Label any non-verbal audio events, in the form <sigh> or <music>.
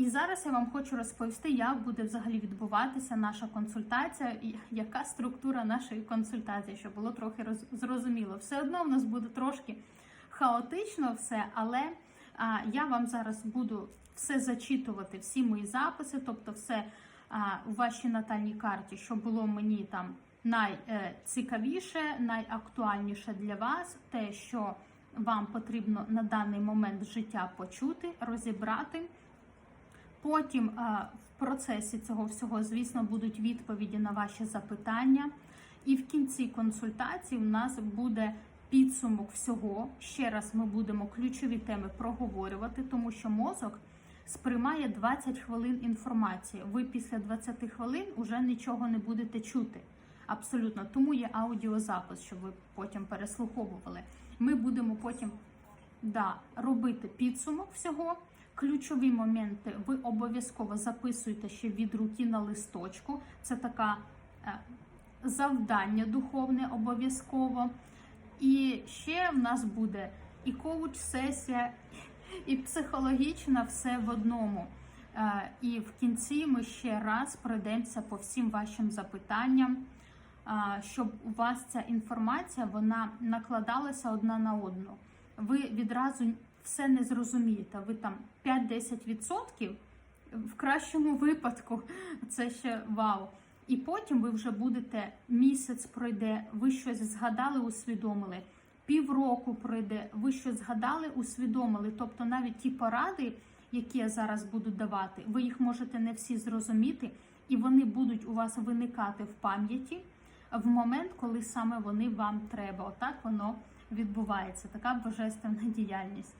І зараз я вам хочу розповісти, як буде взагалі відбуватися наша консультація, і яка структура нашої консультації, щоб було трохи роз- зрозуміло. Все одно в нас буде трошки хаотично все, але а, я вам зараз буду все зачитувати, всі мої записи, тобто все а, у вашій натальній карті, що було мені там найцікавіше, найактуальніше для вас, те, що вам потрібно на даний момент життя почути, розібрати. Потім в процесі цього всього, звісно, будуть відповіді на ваші запитання. І в кінці консультації у нас буде підсумок всього. Ще раз ми будемо ключові теми проговорювати, тому що мозок сприймає 20 хвилин інформації. Ви після 20 хвилин вже нічого не будете чути. Абсолютно, тому є аудіозапис, щоб ви потім переслуховували. Ми будемо потім да, робити підсумок всього. Ключові моменти ви обов'язково записуєте ще від руки на листочку. Це така е, завдання духовне обов'язково. І ще в нас буде і коуч-сесія, і психологічна все в одному. Е, І в кінці ми ще раз пройдемося по всім вашим запитанням, е, щоб у вас ця інформація вона накладалася одна на одну. Ви відразу все не зрозумієте. Ви там 5-10% в кращому випадку <laughs> це ще вау. І потім ви вже будете місяць пройде, ви щось згадали, усвідомили. Півроку пройде, ви щось згадали, усвідомили. Тобто навіть ті поради, які я зараз буду давати, ви їх можете не всі зрозуміти, і вони будуть у вас виникати в пам'яті в момент, коли саме вони вам треба. Отак воно відбувається. Така божественна діяльність.